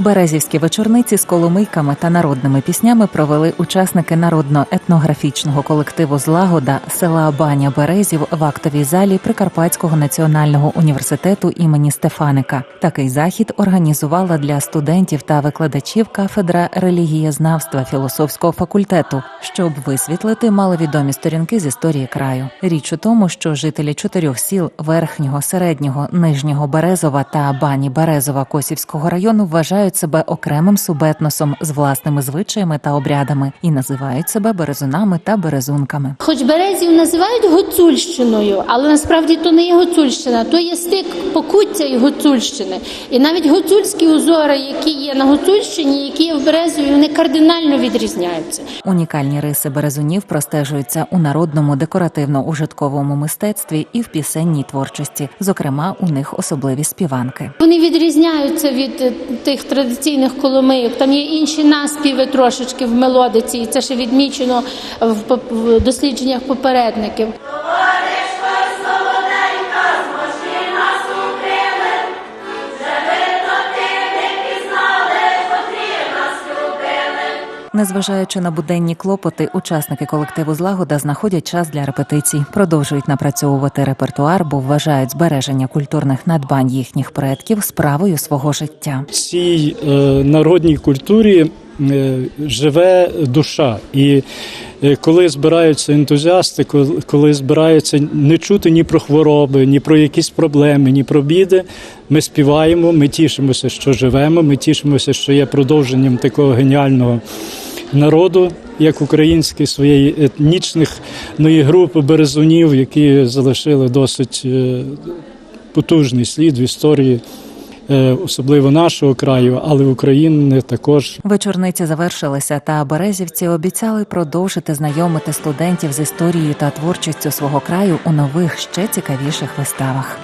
Березівські вечорниці з коломийками та народними піснями провели учасники народно-етнографічного колективу Злагода села Баня Березів в актовій залі Прикарпатського національного університету імені Стефаника. Такий захід організувала для студентів та викладачів кафедра релігієзнавства філософського факультету, щоб висвітлити маловідомі сторінки з історії краю. Річ у тому, що жителі чотирьох сіл верхнього, середнього, нижнього Березова та Бані Березова Косівського району вважають себе окремим субетносом з власними звичаями та обрядами і називають себе березунами та березунками. Хоч Березів називають Гуцульщиною, але насправді то не є Гуцульщина, то є стик Покуття і Гуцульщини. І навіть гуцульські узори, які є на Гуцульщині, які є в Березові, вони кардинально відрізняються. Унікальні риси березунів простежуються у народному декоративно-ужитковому мистецтві і в пісенній творчості. Зокрема, у них особливі співанки. Вони відрізняються від тих традиційних коломийок. Там є інші наспіви трошечки в мелодиці, і це ще відмічено в дослідженнях попередників. Незважаючи на буденні клопоти, учасники колективу Злагода знаходять час для репетицій, продовжують напрацьовувати репертуар, бо вважають збереження культурних надбань їхніх предків справою свого життя. В цій е, народній культурі е, живе душа. І е, коли збираються ентузіасти, коли- коли збираються не чути ні про хвороби, ні про якісь проблеми, ні про біди, ми співаємо, ми тішимося, що живемо, ми тішимося, що є продовженням такого геніального народу, як український, своєї етнічної групи березунів, які залишили досить е, потужний слід в історії. е, Особливо нашого краю, але України також Вечорниці завершилися, та березівці обіцяли продовжити знайомити студентів з історією та творчістю свого краю у нових ще цікавіших виставах.